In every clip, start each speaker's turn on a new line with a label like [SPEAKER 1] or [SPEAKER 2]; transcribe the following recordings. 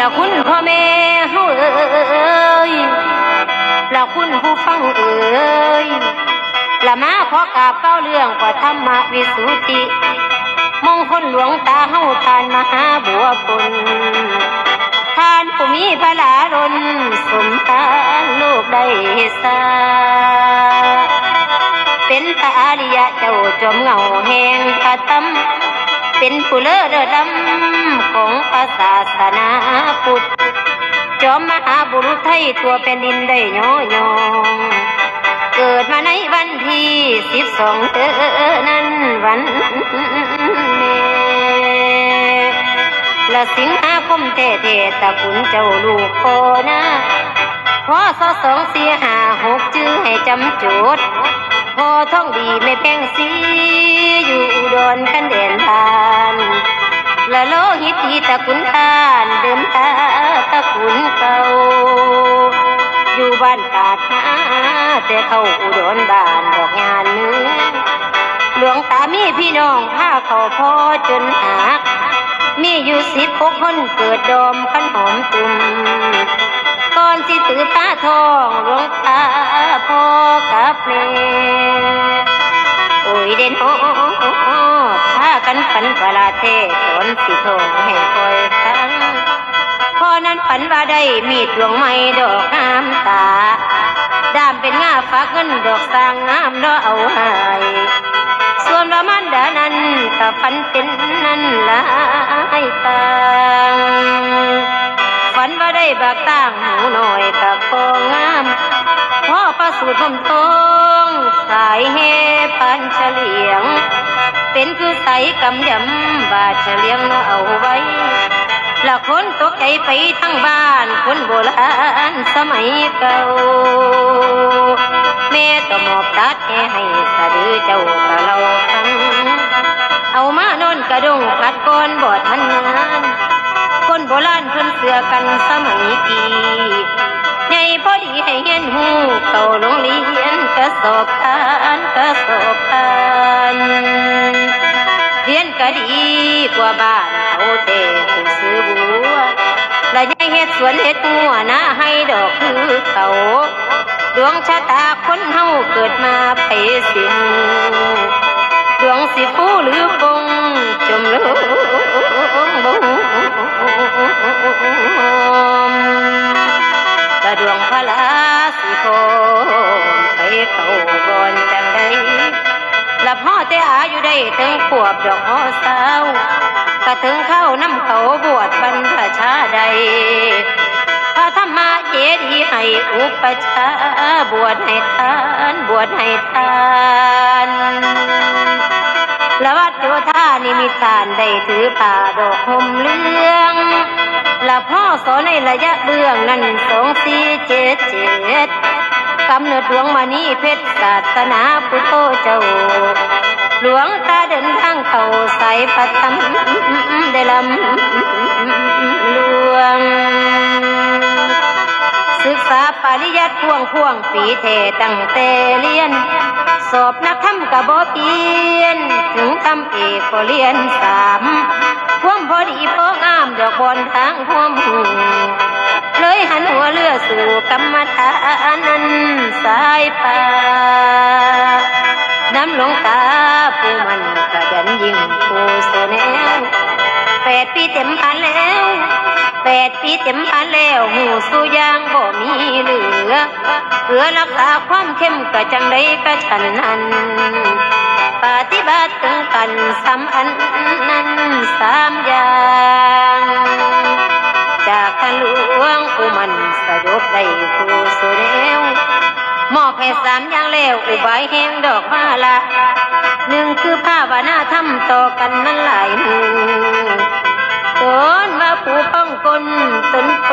[SPEAKER 1] ละคุณพ่อแม่เฮาเอ้ยละคุณผู้ฟังเอ้ยละมาขอกราบเก้าเรื่องกว่าธรรมวิสุทธิมงคลหลวงตาเฮาทานมหาบัวปุนทานผู้มีพระลารนสมตานโลกได้สาเป็นพระอริยะเจ้าจอมเงาแห่งพระธรรม เป็นผู้เลิศดำของพระศาสนาพุทธจอมมหาบุรุษไทยทั่วแผ่นดินได้ย่อยองเกิดมาในวันที่สิบสองเดือนนั้นวันแม่ละสิงหาคมเทเทตะคุณเจ้าลูกโคนะพอสอสองเสี่ห้าหกจื้อให้จำจุดพอท่องดีไม่แพงสี อยู่อุดรกันเด่นทานละโลหิตีตะคุณทานเดิมตาตะคุณเก่าอยู่บ้านกาดหาแต่เข้าอุดรบ้านดอกงานเนื้อหลวงตามีพี่น้องพาเขาพ่อจนหักมีอยู่สิบหกคนเกิดดอมขันหอมตุ่มก่อนสิถือผ้าทองหลวงตาพ่อกับแม่ กันฝันประหลาเทศสนสิทงให้คอยฟังพอนั้นฝันว่าได้มีดดวงไม้ดอกงามตา ดามเป็นง่าฝากเงินดอกสร้างงามเนาะเอาให้ส่วนว่ามันดานั้นก็ฝันเป็นนั้นหลายต่างฝันว่าได้บากต่างหูหน่อยกับพองามพ่อประสูติผมทองสายเฮปันเฉลียง เป็นคือใสกำยำบาดเฉลียงเอาไว้ละคนตกใจไปทั้งบ้านคนโบราณสมัยเก่าแม่ก็หมอบตัดแค่ให้สะดือเจ้าก็เราฟังเอามานอนกระดงพัดก้อนบอดทันงานคนโบราณเพิ่นเสือกันสมัยกีใหญ่พอดีให้เห็นหูเข้าโรงเรียนกระสอบ ดีกว่าบ้านเขาแต่ผู้ซื้อบัวและยังเฮ็ดสวนเฮ็ดงัวนาให้ดอกคือเขาดวงชะตาคนเฮาเกิดมาไปสิงดวงสิฟูหรือฟงจมลงบ่กระดวงพระลา ละพ่อแต่อาอยุได้ถึงขวบดอกหอสาวก็ถึงเข้าน้ำเขาบวชบรรพชาใดพระธรรมเจดีย์ให้อุปชาบวชให้ทานบวชให้ทานละวัดโยธานิมิตานได้ถือป่าดอกหมเลืองละพ่อสอนในระยะเบื้องนั้นสองสี่เจ็ดเจ็ด กำเนิดดวงมานีเพชรศาสนาพุทโธเจ้า หลวงตาเดินทางเขาใส่ประธรรมได้ลำหลวง ศึกษาปริยัติพ่วงพ่วงปีเทตั้งแต่เรียน สอบนักธรรมกะบ่เปียน ถึงทำเอกก็เรียนสามพ่วมพอดีพองามดอกบอนทางพ่วมหู ยหันหัวเรือสู่กรรมฐานนั้นสายป่าน้ำหลวงตาผู้มันกระดันยิ่งผู้โซแนวแปดปีเต็มพันแล้วแปดปีเต็มพันแล้วหูสู้ยางบ่มีเหลือเพื่อรักษาความเข้มกระจังได้กะฉันนั้นปฏิบัติถึงกันสามอันนั้นสามอย่าง มันสยบได้ผู้สุเร็วมอบให้สามอย่างแล้วอุบายแห่งดอกมาละหนึ่งคือภาวนาทำต่อกันนั้นหลายมือตนว่าผู้ป้องกลตนโต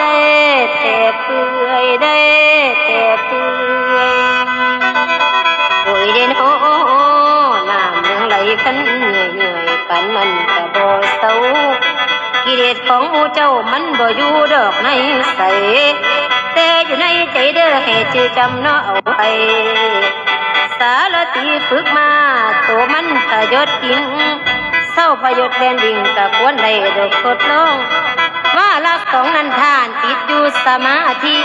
[SPEAKER 1] ได้แต่เปื่อยได้แต่เปื่อยโอ้ยเด่นโอ้น้ำเมืองไหลกันเหนื่อยเหนื่อยปันมันกระโดดเศร้า กิเลสของหมูเจ้ามันบ่อยู่ดอกในใสแต่อยู่ในใจเด้อให้จือจำเนาะเอาไปสารตีฝึกมาตัวมันพยศกินเศร้าพยศแดนดิ่งกะควรได้ดอกทดลองว่ารักของนันทานติดอยู่สมาธิ